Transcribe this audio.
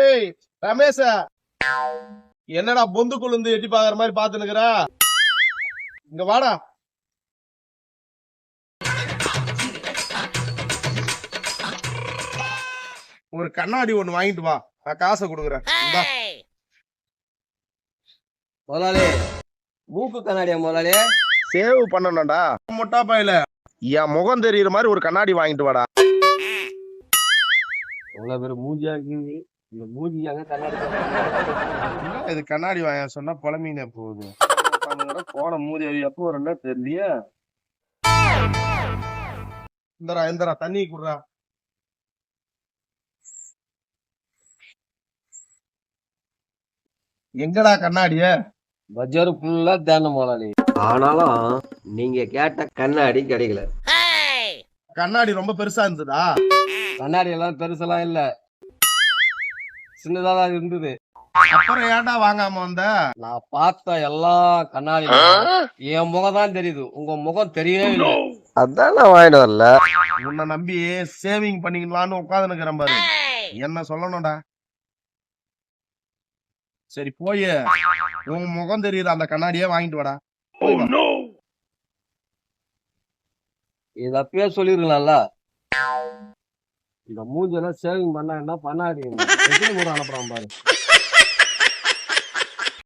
ஏய் ரமேஷ. என்னடா பொந்து குழுந்து எட்டி பாக்குற மாதிரி பாத்துனுக்குற இங்க வாடா. ஒரு கண்ணாடி ஒண்ணு வாங்கிட்டு வா. நான் காசை கொடுக்குறேன். முதலாளி மூக்கு கண்ணாடியா முதலாளி? சேவ் பண்ணணும்டா. மொட்டா பாயில. என் முகம் தெரியுற மாதிரி ஒரு கண்ணாடி வாங்கிட்டு வாடா. எவ்வளவு பேர் மூஞ்சியா இருக்கீங்க? இது கண்ணாடி வாங்க சொன்னா புலமீனே போகுது. போன மூதி எப்போ வரல தெரியலையே. இந்தரா இந்தரா தண்ணி குடுறா. எங்கடா கண்ணாடிய? பஜார் ஃபுல்லா தேடணும் முதலாளி ஆனாலும் நீங்க கேட்ட கண்ணாடி கிடைக்கல. கண்ணாடி ரொம்ப பெருசா இருந்ததா? கண்ணாடி எல்லாம் பெருசெல்லாம் இல்ல. சின்னதா தான் இருந்தது. அப்புறம் ஏன்டா வாங்காம வந்த? நான் பார்த்த எல்லா கண்ணாடி என் முகம் தான் தெரியுது. உங்க முகம் தெரியவே இல்லை. அதான் நான் வாங்கிட்டு வரல. உன்னை நம்பி சேவிங் பண்ணிக்கலாம்னு உட்காந்துருக்கிறேன் பாரு. என்ன சொல்லணும்டா? சரி போய். உன் முகம் தெரியுற அந்த கண்ணாடியே வாங்கிட்டு வாடா. வா. இது அப்பயே சொல்லிருக்கலாம்ல. இந்த மூஞ்செல்லாம் சேவிங் பண்ணாங்கன்னா பண்ணாதீங்க? எத்தனை முறை அனுப்புறான் பாரு.